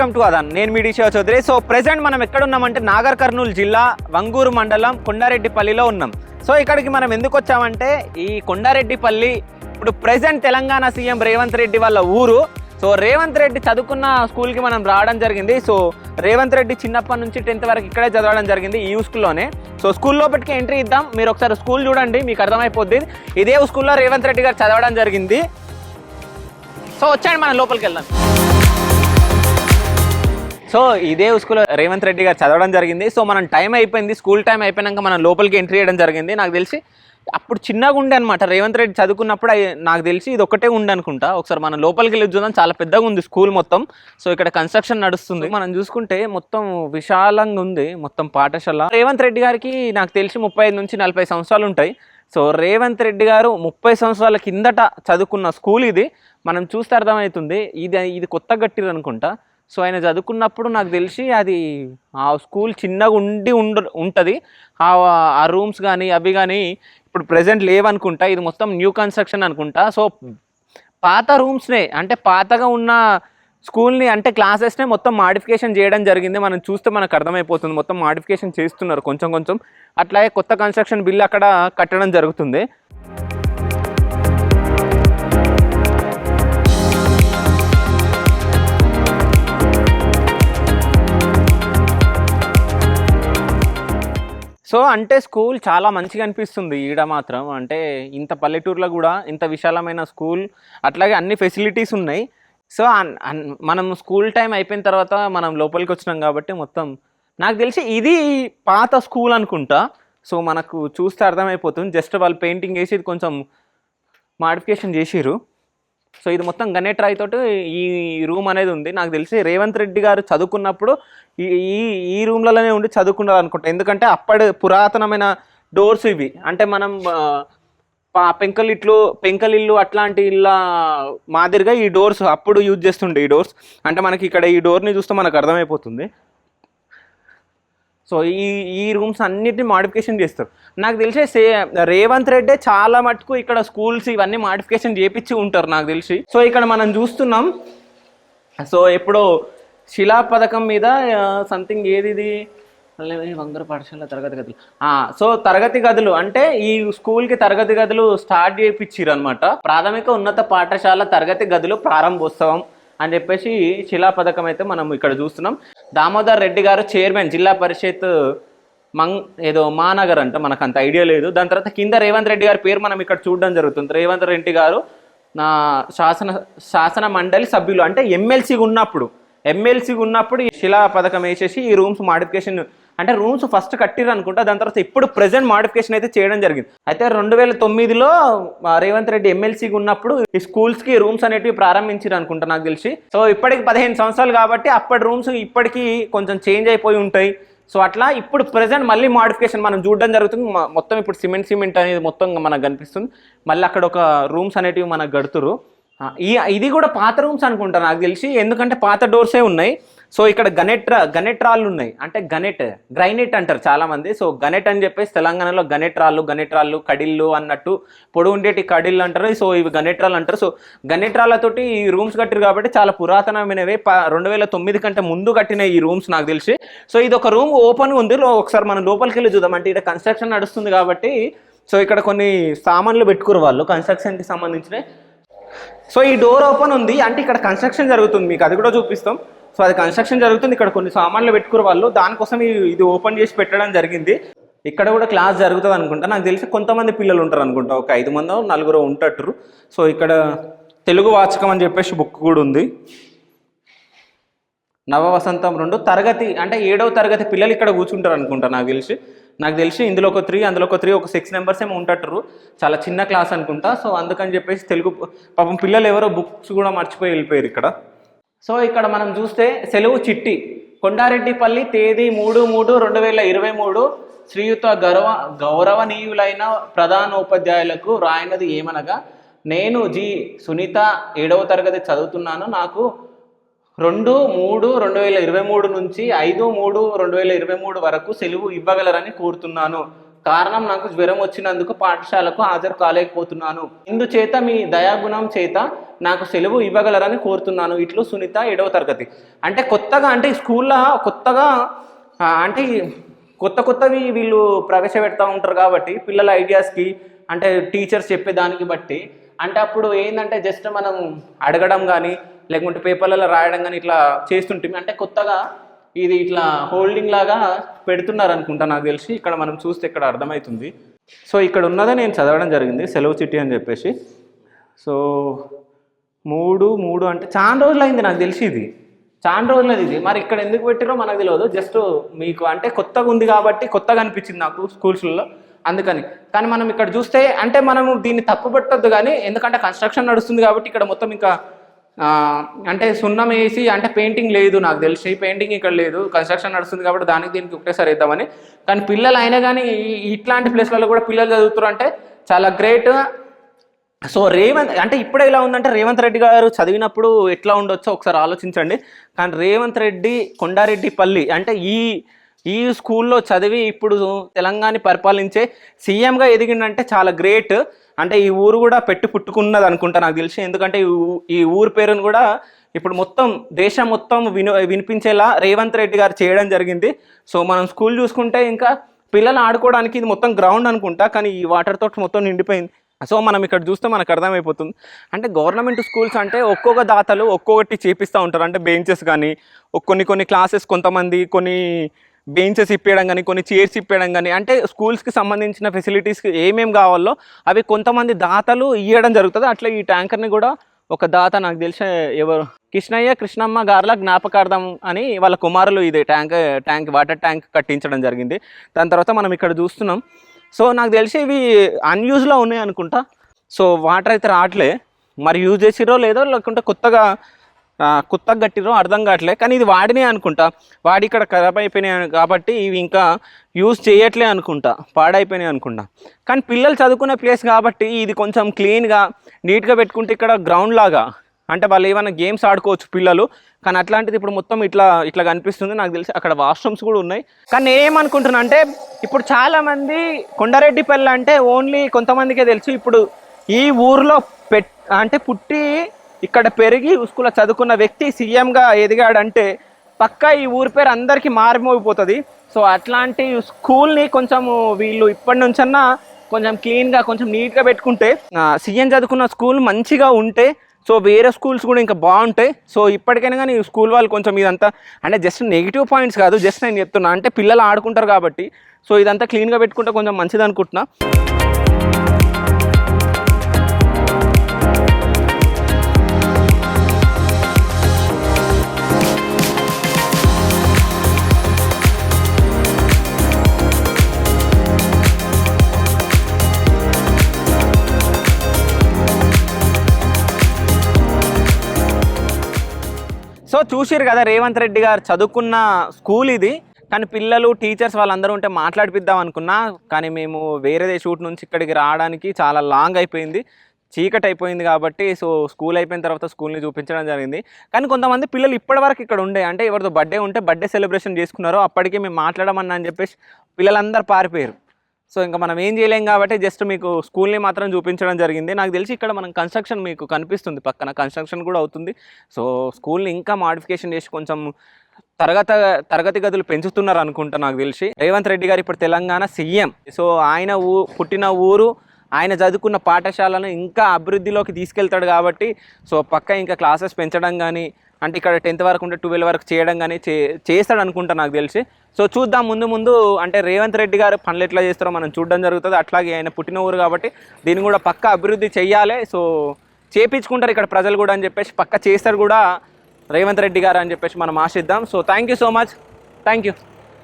Welcome to అదన్. నేను మీ Chowdary. So present మనం ఎక్కడ ఉన్నామంటే నాగర్ కర్నూలు జిల్లా వంగూరు మండలం కొండారెడ్డిపల్లిలో ఉన్నాం. సో ఇక్కడికి మనం ఎందుకు వచ్చామంటే ఈ కొండారెడ్డిపల్లి ఇప్పుడు ప్రెసెంట్ తెలంగాణ సీఎం రేవంత్ రెడ్డి వాళ్ళ ఊరు. సో రేవంత్ రెడ్డి చదువుకున్న స్కూల్కి మనం రావడం జరిగింది. సో రేవంత్ రెడ్డి చిన్నప్పటి నుంచి టెన్త్ వరకు ఇక్కడే చదవడం జరిగింది ఈ స్కూల్లోనే. సో స్కూల్ లోపలికి ఎంట్రీ ఇద్దాం. మీరు ఒకసారి స్కూల్ చూడండి మీకు అర్థమైపోద్ది. ఇదే స్కూల్లో రేవంత్ రెడ్డి గారు చదవడం జరిగింది. సో వచ్చాడు మనం లోపలికి వెళ్దాం. సో ఇదే స్కూల్లో రేవంత్ రెడ్డి గారు చదవడం జరిగింది. సో మనం టైం అయిపోయింది స్కూల్ టైం అయిపోయినాక మనం లోపలికి ఎంట్రీ చేయడం జరిగింది. నాకు తెలిసి అప్పుడు చిన్నగా ఉండే అనమాట రేవంత్ రెడ్డి చదువుకున్నప్పుడు నాకు తెలిసి ఇది ఒకటే ఉండే అనుకుంటా. ఒకసారి మనం లోపలికి వెళ్ళి చూద్దాం. చాలా పెద్దగా ఉంది స్కూల్ మొత్తం. సో ఇక్కడ కన్స్ట్రక్షన్ నడుస్తుంది. మనం చూసుకుంటే మొత్తం విశాలంగా ఉంది. మొత్తం పాఠశాల. రేవంత్ రెడ్డి గారికి నాకు తెలిసి ముప్పై ఐదు నుంచి నలభై సంవత్సరాలు ఉంటాయి. సో రేవంత్ రెడ్డి గారు ముప్పై సంవత్సరాల కిందట చదువుకున్న స్కూల్ ఇది. మనం చూస్తే అర్థమవుతుంది. ఇది ఇది కొత్త కట్టిరు అనుకుంటా. సో ఆయన చదువుకున్నప్పుడు నాకు తెలిసి అది ఆ స్కూల్ చిన్నగా ఉండి ఉండ ఉంటుంది. ఆ ఆ రూమ్స్ కానీ అవి కానీ ఇప్పుడు ప్రజెంట్ లేవనుకుంటా. ఇది మొత్తం న్యూ కన్స్ట్రక్షన్ అనుకుంటా. సో పాత రూమ్స్నే అంటే పాతగా ఉన్న స్కూల్ని అంటే క్లాసెస్నే మొత్తం మాడిఫికేషన్ చేయడం జరిగింది. మనం చూస్తే మనకు అర్థమైపోతుంది. మొత్తం మాడిఫికేషన్ చేస్తున్నారు కొంచెం కొంచెం. అట్లాగే కొత్త కన్స్ట్రక్షన్ బిల్ అక్కడ కట్టడం జరుగుతుంది. సో అంటే స్కూల్ చాలా మంచిగా అనిపిస్తుంది ఈడ మాత్రం. అంటే ఇంత పల్లెటూరులో కూడా ఇంత విశాలమైన స్కూల్ అట్లాగే అన్ని ఫెసిలిటీస్ ఉన్నాయి. సో అన్- అన్- మనం స్కూల్ టైం అయిపోయిన తర్వాత మనం లోపలికి వచ్చినాం కాబట్టి మొత్తం నాకు తెలిసి ఇది పాత స్కూల్ అనుకుంటా. సో మనకు చూస్తే అర్థమైపోతుంది. జస్ట్ వాళ్ళు పెయింటింగ్ వేసి కొంచెం మాడిఫికేషన్ చేసిరు సో ఇది మొత్తం గణేట్ రాయ్ తోటి ఈ రూమ్ అనేది ఉంది. నాకు తెలిసి రేవంత్ రెడ్డి గారు చదువుకున్నప్పుడు ఈ ఈ ఈ రూమ్లలోనే ఉండి చదువుకున్నారు అనుకుంటా ఎందుకంటే అప్పటి పురాతనమైన డోర్స్ ఇవి. అంటే మనం పా- పెంకలిట్లు పెంకలిల్లు అట్లాంటి ఇళ్ళ మాదిరిగా ఈ డోర్స్ అప్పుడు యూజ్ చేస్తుండే ఈ డోర్స్. అంటే మనకి ఇక్కడ ఈ డోర్ని చూస్తే మనకు అర్థమైపోతుంది. సో ఈ ఈ రూమ్స్ అన్నిటిని మాడిఫికేషన్ చేస్తారు. నాకు తెలిసి సే రేవంత్ రెడ్డే చాలా మటుకు ఇక్కడ స్కూల్స్ ఇవన్నీ మాడిఫికేషన్ చేపించి ఉంటారు నాకు తెలిసి. సో ఇక్కడ మనం చూస్తున్నాం. సో ఎప్పుడో శిలా పథకం మీద సంథింగ్ ఏది ఇది అల్లే వంగర పాఠశాల తరగతి గదులు. సో తరగతి గదులు అంటే ఈ స్కూల్కి తరగతి గదులు స్టార్ట్ చేయించారు అనమాట ప్రాథమిక ఉన్నత పాఠశాల తరగతి గదులు ప్రారంభోత్సవం. అని చెప్పేసి శిలా పథకం అయితే మనం ఇక్కడ చూస్తున్నాం. దామోదర్ రెడ్డి గారు చైర్మన్ జిల్లా పరిషత్ మంగ్ ఏదో మానగర్ అంట మనకు అంత ఐడియా లేదు. దాని తర్వాత కింద రేవంత్ రెడ్డి గారి పేరు మనం ఇక్కడ చూడడం జరుగుతుంది. రేవంత్ రెడ్డి గారు నా శాసన శాసన మండలి సభ్యులు అంటే ఎమ్మెల్సీగా ఉన్నప్పుడు ఎమ్మెల్సీగా ఉన్నప్పుడు ఈ శిలా పథకం వేసేసి ఈ రూమ్స్ మాడిఫికేషన్ అంటే రూమ్స్ ఫస్ట్ కట్టిరు అనుకుంటా దాని తర్వాత ఇప్పుడు ప్రెసెంట్ మాడిఫికేషన్ అయితే చేయడం జరిగింది. అయితే రెండు వేల తొమ్మిదిలో రేవంత్ రెడ్డి ఎమ్మెల్సీగా ఉన్నప్పుడు ఈ స్కూల్స్కి రూమ్స్ అనేటివి ప్రారంభించారు అనుకుంటా నాకు తెలిసి. సో ఇప్పటికి పదిహేను సంవత్సరాలు కాబట్టి అప్పటి రూమ్స్ ఇప్పటికీ కొంచెం చేంజ్ అయిపోయి ఉంటాయి. సో అట్లా ఇప్పుడు ప్రెసెంట్ మళ్ళీ మాడిఫికేషన్ మనం చూడడం జరుగుతుంది. మొత్తం ఇప్పుడు సిమెంట్ సిమెంట్ అనేది మొత్తం మనకు కనిపిస్తుంది. మళ్ళీ అక్కడ ఒక రూమ్స్ అనేటివి మనకు గడుతురు ఈ ఇది కూడా పాత రూమ్స్ అనుకుంటా నాకు తెలిసి. ఎందుకంటే పాత డోర్సే ఉన్నాయి. సో ఇక్కడ గనెట్ర రా- గనెట్ రాళ్ళు ఉన్నాయి. అంటే గనెట్ గ్రైనెట్ అంటారు చాలా మంది సో గనెట్ అని చెప్పేసి తెలంగాణలో గనెట్ రాళ్ళు గనెట్ రాళ్ళు కడిళ్ళు అన్నట్టు పొడి ఉండేటి కడిళ్ళు అంటారు. సో ఇవి గనెట్ రాళ్ళు అంటారు. సో గనెట్ రాళ్ళతోటి ఈ రూమ్స్ కట్టారు కాబట్టి చాలా పురాతనమైనవి. రెండు వేల తొమ్మిది కంటే ముందు కట్టిన ఈ రూమ్స్ నాకు తెలిసి. సో ఇది ఒక రూమ్ ఓపెన్ ఉంది. ఒకసారి మనం లోపలికి వెళ్ళి చూద్దాం. అంటే ఇక్కడ కన్స్ట్రక్షన్ నడుస్తుంది కాబట్టి. సో ఇక్కడ కొన్ని సామాన్లు పెట్టుకురు వాళ్ళు. కన్స్ట్రక్షన్కి సంబంధించినవి. సో ఈ డోర్ ఓపెన్ ఉంది. అంటే ఇక్కడ కన్స్ట్రక్షన్ జరుగుతుంది. మీకు అది కూడా చూపిస్తాం. సో అది కన్స్ట్రక్షన్ జరుగుతుంది. ఇక్కడ కొన్ని సామాన్లు పెట్టుకురు వాళ్ళు దానికోసం ఇది ఓపెన్ చేసి పెట్టడం జరిగింది. ఇక్కడ కూడా క్లాస్ జరుగుతుంది అనుకుంటా. నాకు తెలిసి కొంతమంది పిల్లలు ఉంటారు అనుకుంటా. ఒక ఐదు మంది నలుగురు ఉంటట్టు సో ఇక్కడ తెలుగు వాచకం అని చెప్పేసి బుక్ కూడా ఉంది. నవ వసంతం రెండు తరగతి అంటే ఏడవ తరగతి పిల్లలు ఇక్కడ కూర్చుంటారు అనుకుంటా నాకు తెలిసి. నాకు తెలిసి ఇందులో ఒక త్రీ అందులో ఒక త్రీ ఒక సిక్స్ మెంబర్స్ ఏమో ఉంటట్టు చాలా చిన్న క్లాస్ అనుకుంటా. సో అందుకని చెప్పేసి తెలుగు పాపం పిల్లలు ఎవరో బుక్స్ కూడా మర్చిపోయి వెళ్ళిపోయారు ఇక్కడ. సో ఇక్కడ మనం చూస్తే సెలవు చిట్టి. కొండారెడ్డిపల్లి తేదీ మూడు మూడు రెండు వేల ఇరవై మూడు. శ్రీయుత గౌరవ గౌరవనీయులైన ప్రధానోపాధ్యాయులకు రాయినది ఏమనగా నేను జి సునీత ఏడవ తరగతి చదువుతున్నాను. నాకు రెండు మూడు రెండు వేల ఇరవై మూడు నుంచి ఐదు మూడు రెండు వేల ఇరవై మూడు వరకు సెలవు ఇవ్వగలరని కోరుతున్నాను. కారణం నాకు జ్వరం వచ్చినందుకు పాఠశాలకు హాజరు కాలేకపోతున్నాను. ఇందుచేత మీ దయాగుణం చేత నాకు సెలవు ఇవ్వగలరని కోరుతున్నాను. ఇట్లు సునీత ఏడవ తరగతి. అంటే కొత్తగా అంటే స్కూల్లో కొత్తగా అంటే కొత్త కొత్తవి వీళ్ళు ప్రవేశపెడతా ఉంటారు కాబట్టి పిల్లల ఐడియాస్కి అంటే టీచర్స్ చెప్పేదానికి బట్టి. అంటే అప్పుడు ఏంటంటే జస్ట్ మనం అడగడం కానీ లేకుంటే పేపర్లలో రాయడం కానీ ఇట్లా చేస్తుంటే అంటే కొత్తగా ఇది ఇట్లా హోల్డింగ్ లాగా పెడుతున్నారు అనుకుంటా నాకు తెలిసి. ఇక్కడ మనం చూస్తే ఇక్కడ అర్థమవుతుంది సో ఇక్కడ ఉన్నదే నేను చదవడం జరిగింది. సెలవు చిట్టి అని చెప్పేసి. సో మూడు మూడు అంటే చాలా రోజులు అయింది నాకు తెలిసి ఇది. చాలా రోజులది ఇది. మరి ఇక్కడ ఎందుకు పెట్టారో మనకు తెలియదు. జస్ట్ మీకు అంటే కొత్తగా ఉంది కాబట్టి కొత్తగా అనిపించింది నాకు స్కూల్స్లో అందుకని. కానీ మనం ఇక్కడ చూస్తే అంటే మనము దీన్ని తప్పు పెట్టొద్దు కానీ ఎందుకంటే కన్స్ట్రక్షన్ నడుస్తుంది కాబట్టి ఇక్కడ మొత్తం ఇంకా అంటే సున్నం వేసి అంటే పెయింటింగ్ లేదు నాకు తెలిసి. పెయింటింగ్ ఇక్కడ లేదు. కన్స్ట్రక్షన్ నడుస్తుంది కాబట్టి దానికి దీనికి ఒకటేసారి వేద్దామని కానీ పిల్లలు అయినా కానీ ఇట్లాంటి ప్లేస్లలో కూడా పిల్లలు చదువుతారు అంటే చాలా గ్రేట్ సో రేవంత్ అంటే ఇప్పుడే ఇలా ఉందంటే రేవంత్ రెడ్డి గారు చదివినప్పుడు ఎట్లా ఉండొచ్చో ఒకసారి ఆలోచించండి. కానీ రేవంత్ రెడ్డి కొండారెడ్డి పల్లి అంటే ఈ ఈ స్కూల్లో చదివి ఇప్పుడు తెలంగాణ పరిపాలించే సీఎంగా ఎదిగిందంటే చాలా గ్రేట్. అంటే ఈ ఊరు కూడా పెట్టి పుట్టుకున్నది అనుకుంటా నాకు తెలిసి. ఎందుకంటే ఈ ఊరు పేరును కూడా ఇప్పుడు మొత్తం దేశం మొత్తం విను వినిపించేలా రేవంత్ రెడ్డి గారు చేయడం జరిగింది. సో మనం స్కూల్ చూసుకుంటే ఇంకా పిల్లలు ఆడుకోవడానికి ఇది మొత్తం గ్రౌండ్ అనుకుంటా. కానీ ఈ వాటర్ తోటి మొత్తం నిండిపోయింది. సో మనం ఇక్కడ చూస్తే మనకు అర్థమైపోతుంది. అంటే గవర్నమెంట్ స్కూల్స్ అంటే ఒక్కొక్క దాతలు ఒక్కొక్కటి చేపిస్తూ ఉంటారు. అంటే బెంచెస్ కానీ కొన్ని కొన్ని క్లాసెస్ కొంతమంది కొన్ని బెంచెస్ ఇప్పేయడం కానీ కొన్ని చైర్స్ ఇప్పేయడం కానీ అంటే స్కూల్స్కి సంబంధించిన ఫెసిలిటీస్కి ఏమేమి కావాలో అవి కొంతమంది దాతలు ఇవ్వడం జరుగుతుంది. అట్లా ఈ ట్యాంకర్ని కూడా ఒక దాత నాకు తెలిసిన ఎవరు? కృష్ణయ్య కృష్ణమ్మ గారుల జ్ఞాపకార్థం అని వాళ్ళ కుమారులు ఇది ట్యాంక్ ట్యాంక్ వాటర్ ట్యాంక్ కట్టించడం జరిగింది. దాని తర్వాత మనం ఇక్కడ చూస్తున్నాం. సో నాకు తెలిసి ఇవి అన్యూజ్లో ఉన్నాయి అనుకుంటా. సో వాటర్ అయితే రావట్లే. మరి యూజ్ చేసిరో లేదో లేకుంటే కొత్తగా కొత్తగా కట్టిరో అర్థం కావట్లే. కానీ ఇది వాడినే అనుకుంటా. వాడి ఇక్కడ ఖరాబ్ అయిపోయినాయి కాబట్టి ఇవి ఇంకా యూజ్ చేయట్లే అనుకుంటా. పాడైపోయినాయి అనుకుంటా. కానీ పిల్లలు చదువుకునే ప్లేస్ కాబట్టి ఇది కొంచెం క్లీన్గా నీట్గా పెట్టుకుంటే ఇక్కడ గ్రౌండ్ లాగా అంటే వాళ్ళు ఏమైనా గేమ్స్ ఆడుకోవచ్చు పిల్లలు కానీ అట్లాంటిది ఇప్పుడు మొత్తం ఇట్లా ఇట్లా కనిపిస్తుంది. నాకు తెలిసి అక్కడ వాష్రూమ్స్ కూడా ఉన్నాయి. కానీ నేనేమనుకుంటున్నా అంటే ఇప్పుడు చాలామంది కొండారెడ్డిపల్లి అంటే ఓన్లీ కొంతమందికే తెలుసు. ఇప్పుడు ఈ ఊర్లో పెట్ అంటే పుట్టి ఇక్కడ పెరిగి స్కూల్లో చదువుకున్న వ్యక్తి సీఎంగా ఎదిగాడంటే పక్కా ఈ ఊరి పేరు అందరికీ మారిమోగిపోతుంది. సో అట్లాంటి స్కూల్ని కొంచెం వీళ్ళు ఇప్పటి నుంచన్నా కొంచెం క్లీన్గా కొంచెం నీట్గా పెట్టుకుంటే సీఎం చదువుకున్న స్కూల్ మంచిగా ఉంటే సో వేరే స్కూల్స్ కూడా ఇంకా బాగుంటాయి. సో ఇప్పటికైనా కానీ స్కూల్ వాళ్ళు కొంచెం ఇదంతా అంటే జస్ట్ నెగిటివ్ పాయింట్స్ కాదు జస్ట్ నేను చెప్తున్నా. అంటే పిల్లలు ఆడుకుంటారు కాబట్టి సో ఇదంతా క్లీన్గా పెట్టుకుంటే కొంచెం మంచిది అనుకుంటున్నా సో చూసిరు కదా రేవంత్ రెడ్డి గారు చదువుకున్న స్కూల్ ఇది. కానీ పిల్లలు టీచర్స్ వాళ్ళందరూ ఉంటే మాట్లాడిపిద్దాం అనుకున్నా. కానీ మేము వేరే షూట్ నుంచి ఇక్కడికి రావడానికి చాలా లాంగ్ అయిపోయింది. చీకటి అయిపోయింది కాబట్టి సో స్కూల్ అయిపోయిన తర్వాత స్కూల్ని చూపించడం జరిగింది. కానీ కొంతమంది పిల్లలు ఇప్పటివరకు ఇక్కడ ఉండే అంటే ఎవరితో బర్త్డే ఉంటే బర్త్డే సెలబ్రేషన్ చేసుకున్నారో అప్పటికే మేము మాట్లాడమన్నా అని చెప్పేసి పిల్లలందరూ పారిపోయారు. సో ఇంకా మనం ఏం చేయలేం కాబట్టి జస్ట్ మీకు స్కూల్ని మాత్రం చూపించడం జరిగింది. నాకు తెలిసి ఇక్కడ మనం కన్స్ట్రక్షన్ మీకు కనిపిస్తుంది. పక్కన కన్స్ట్రక్షన్ కూడా అవుతుంది. సో స్కూల్ని ఇంకా మాడిఫికేషన్ చేసి కొంచెం తరగత తరగతి గదులు పెంచుతున్నారు అనుకుంటా నాకు తెలిసి. రేవంత్ రెడ్డి గారు ఇప్పుడు తెలంగాణ సీఎం. సో ఆయన ఊ పుట్టిన ఊరు ఆయన చదువుకున్న పాఠశాలను ఇంకా అభివృద్ధిలోకి తీసుకెళ్తాడు కాబట్టి సో పక్క ఇంకా క్లాసెస్ పెంచడం కానీ అంటే ఇక్కడ టెన్త్ వరకు ఉంటే ట్వెల్వ్ వరకు చేయడం కానీ చే చేస్తాడు అనుకుంటా నాకు తెలిసి. సో చూద్దాం ముందు ముందు అంటే రేవంత్ రెడ్డి గారు పనులు ఎట్లా చేస్తారో మనం చూడడం జరుగుతుంది. అట్లాగే ఆయన పుట్టిన ఊరు కాబట్టి దీన్ని కూడా పక్క అభివృద్ధి చెయ్యాలి. సో చేపించుకుంటారు ఇక్కడ ప్రజలు కూడా అని చెప్పేసి పక్క చేస్తారు కూడా రేవంత్ రెడ్డి గారు అని చెప్పేసి మనం ఆశిద్దాం. So thank you so much. Thank you